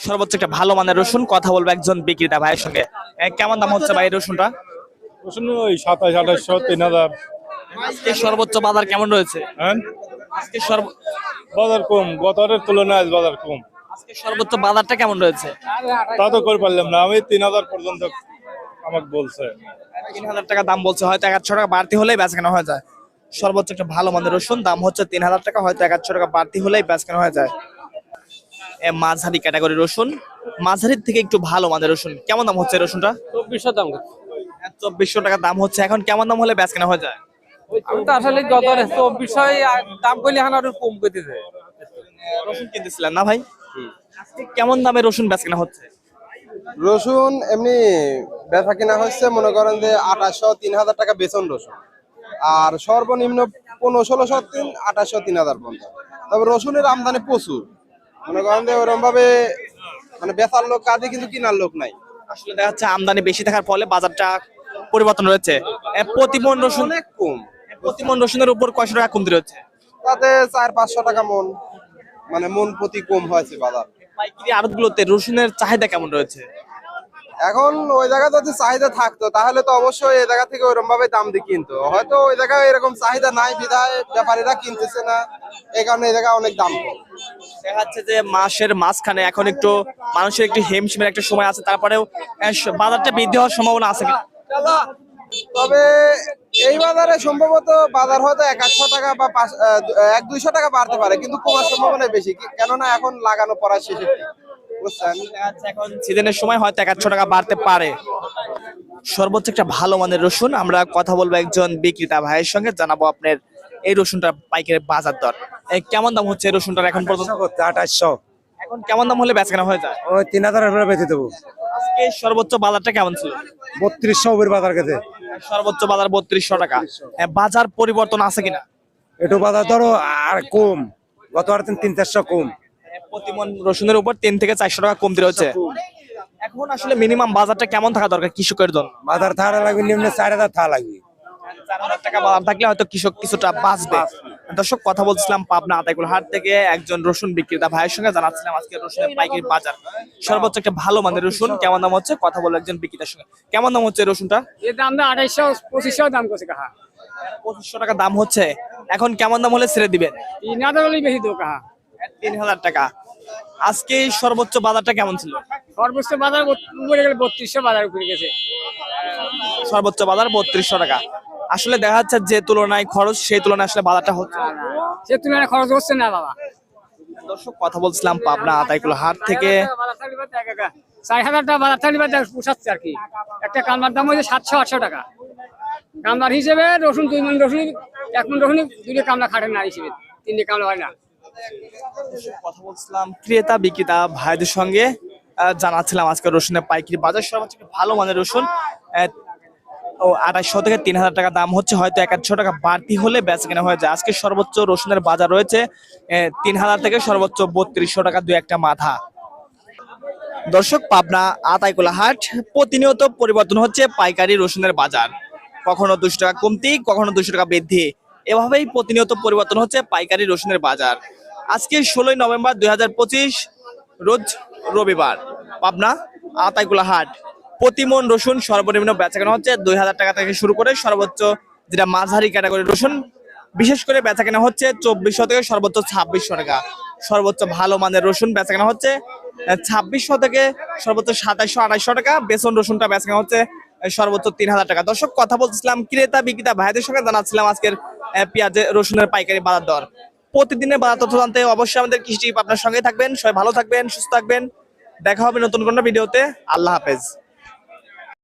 সর্বোচ্চ একটা ভালো মানের রসুন কথা বলব একজন বিক্রেতা ভাইয়ের সঙ্গে। কেমন দাম হচ্ছে ভাই রসুনটা? রসুন ওই সাতাশ আঠাশশো তিন হাজার। আজকে সর্বোচ্চ বাজার কেমন রয়েছে? হ্যাঁ? আজকে সর্ব- বাজার কম গতরের তুলনায় আজ বাজার কম। আজকে সর্বোচ্চ বাজারটা কেমন রয়েছে? তা তো করে পারলাম না আমি তিন হাজার পর্যন্ত আমাকে বলছে। তিন হাজার টাকা দাম বলছে হয়তো একশো টাকা বাড়তি হলেই বেচা কেনা হয়ে যায়। সর্বোচ্চ একটা ভালো মানের রসুন দাম হচ্ছে তিন হাজার টাকা হয়তো একশো টাকা বাড়তি হলেই বেচা কেনা হয়ে যায়। মাঝারি ক্যাটাগরি রসুন। মাঝারির থেকে একটু ভালো মানের রসুন। কেমন দাম হচ্ছে রসুনটা? চব্বিশশো দাম চব্বিশশো টাকা দাম হচ্ছে। এখন কেমন দাম হলে বেচা কেনা হয়ে যায়? আমি তো আসলে গত চব্বিশশো দাম করলে এখন আরও কম করতেছে রসুন কিনতেছিলেন না ভাই? কেমন দামে রসুন বেচা কেনা হচ্ছে? রসুন এমনি বেচা কিনা হচ্ছে মনে করেন যে আঠাশশো তিন হাজার টাকা বেতন রসুন। আর সর্বনিম্ন পনেরো ষোলোশো তিন আঠাশশো তিন হাজার পর্যন্ত। তবে রসুনের আমদানি প্রচুর। মনে করেন যে ওরকম ভাবে মানে বেচার লোক কাজে কিন্তু কিনার লোক নাই। আসলে দেখা যাচ্ছে আমদানি বেশি থাকার ফলে বাজারটা পরিবর্তন রয়েছে প্রতিমন রসুন অনেক কম। প্রতিমন রসুনের উপর কয়শো টাকা কমতি রয়েছে? তাতে চার পাঁচশো টাকা মন। মানে মন প্রতি কম হয়েছে বাজার। পাইকারি আড়তগুলোতে রসুনের চাহিদা কেমন রয়েছে? এখন ওই জায়গায় যদি চাহিদা থাকতো তাহলে তো অবশ্যই এই জায়গা থেকে ওইরকম ভাবে দাম দিয়ে কিনতো। হয়তো ওই জায়গায় এরকম চাহিদা নাই বিধায় ব্যাপারীরা কিনতেছে না এই কারণে এই জায়গায় অনেক দাম দেখা যাচ্ছে যে মাসের মাঝখানে এখন একটু মানুষের একটু হেমশিমের একটা সময় আছে তারপরেও বাজারটা বৃদ্ধি হওয়ার সম্ভাবনা আছে তবে এই বাজারে সম্ভবত বাজার হয়তো এক আটশো টাকা বা এক দুইশো টাকা বাড়তে পারে কিন্তু কমার সম্ভাবনা বেশি। কেননা এখন লাগানো পড়া শেষে বুঝছেন এখন সিজনের সময় হয়তো একশো টাকা বাড়তে পারে। সর্বোচ্চ একটা ভালো মানের রসুন। আমরা কথা বলব একজন বিক্রেতা ভাইয়ের সঙ্গে জানাব আপনার এই রসুনটা পাইকারি বাজার দর। কেমন দাম হচ্ছে এই রসুনটার এখন পর্যন্ত? আঠাশশো এখন কেমন দাম হলে বেচকেনা হয়ে যায়? ওই তিন হাজার করে বেঁচে দেবো। আজকে সর্বোচ্চ বাজারটা কেমন ছিল? বত্রিশশো উপর বাজার গেছে। সর্বোচ্চ বাজার বত্রিশশো টাকা। এ, বাজার পরিবর্তন আছে কিনা? একটু বাজার ধরো আর কম। গত আর তিন তিন চারশো কম। প্রতিমন রসুনের উপর তিন থেকে চারশো টাকা কমতি রয়েছে। এখন আসলে মিনিমাম বাজারটা কেমন থাকা দরকার কৃষকের জন্য? বাজার থাকা লাগবে নিম্ন চার হাজার থাকা লাগবে। চার হাজার টাকা বাজার থাকলে হয়তো কৃষক কিছুটা বাঁচবে। দর্শক কথা বলছিলাম পাবনা আতাইকুল হাট থেকে একজন রসুন বিক্রেতা ভাইয়ের সঙ্গে জানাচ্ছিলাম আজকে রসুনের পাইকারি বাজার। সর্বোচ্চ একটা ভালো মানের রসুন কেমন দাম হচ্ছে? কথা বলে একজন বিক্রেতার সঙ্গে। কেমন দাম হচ্ছে রসুনটা? এর দাম না আড়াইশো পঁচিশশো দাম করছে কাহা। পঁচিশশো টাকা দাম হচ্ছে। এখন কেমন দাম হলে ছেড়ে দিবেন? তিন হাজার হলেই বেশি দেবো কাহা। তিন হাজার টাকা। আজকে এই সর্বোচ্চ বাজারটা কেমন ছিল? সর্বোচ্চ বাজার উপরে গেলে বত্রিশশো বাজার উপরে গেছে। সর্বোচ্চ বাজার বত্রিশশো টাকা। আসলে দেখা যাচ্ছে যে তুলনায় খরচ সেই তুলনায় আসলে বাজারটা হচ্ছে সে তুলনায় খরচ হচ্ছে না বাবা। দর্শক কথা বলছিলাম পাবনা আতাইকুল হাট থেকে। চার হাজার টাকা বাজার থাকলে পোষাচ্ছে আর কি। একটা কামলার দাম হচ্ছে সাতশো আটশো টাকা। কামলার হিসেবে রসুন দুই মন রসুন এক মন রসুন দুটো কামলা খাটে না হিসেবে। তিনটে কামলা হয় না। কথা বলছিলাম, ক্রেতা, বিক্রেতা, ভাইদের সঙ্গে জানাচ্ছিলাম আজকে রসুনের পাইকারি বাজার। সর্বোচ্চ ভালো মানের রসুন। ও আঠাশশো থেকে তিন হাজার টাকা দাম হচ্ছে, হয়তো এক আধশো টাকা বাড়তি হলে বেচা কেনা হয়ে যায়। আজকে সর্বোচ্চ রসুনের বাজার রয়েছে তিন হাজার থেকে সর্বোচ্চ বত্রিশশো টাকা দু একটা মাথা। দর্শক, পাবনা আতাইকুলা হাট প্রতিনিয়ত পরিবর্তন হচ্ছে পাইকারি রসুনের বাজার। কখনো দুশো টাকা কমতি, কখনো দুশো টাকা বৃদ্ধি। এভাবেই প্রতিনিয়ত পরিবর্তন হচ্ছে পাইকারি রসুনের বাজার। আজকে ষোলোই নভেম্বর দুই হাজার পঁচিশ, রোজ রবিবার। পাবনা, আতাইকুলা হাট। প্রতিমন রসুন সর্বনিম্ন বেচাকেনা হচ্ছে দুই হাজার টাকা থেকে শুরু করে সর্বোচ্চ যেটা মাঝারি ক্যাটাগরি রসুন, বিশেষ করে বেচাকেনা হচ্ছে চব্বিশশো থেকে সর্বোচ্চ ছাব্বিশশো টাকা। সর্বোচ্চ ভালো মানের রসুন বেচাকেনা হচ্ছে ছাব্বিশশো থেকে সর্বোচ্চ সাতাইশশো আঠাইশশো টাকা। বেসন রসুনটা বেচাকেনা হচ্ছে সর্বোচ্চ তিন হাজার টাকা। দর্শক, কথা বলছিলাম ক্রেতা বিক্রেতা ভাইদের সঙ্গে। জানাচ্ছিলাম আজকের পেঁয়াজের রসুনের পাইকারি বাজার দর। প্রতিদিনের বা তথ্য জানতে অবশ্যই আমাদের কৃষি আপনার সঙ্গে থাকবেন। সবাই ভালো থাকবেন, সুস্থ থাকবেন। দেখা হবে নতুন কোনো ভিডিওতে। আল্লাহ হাফেজ।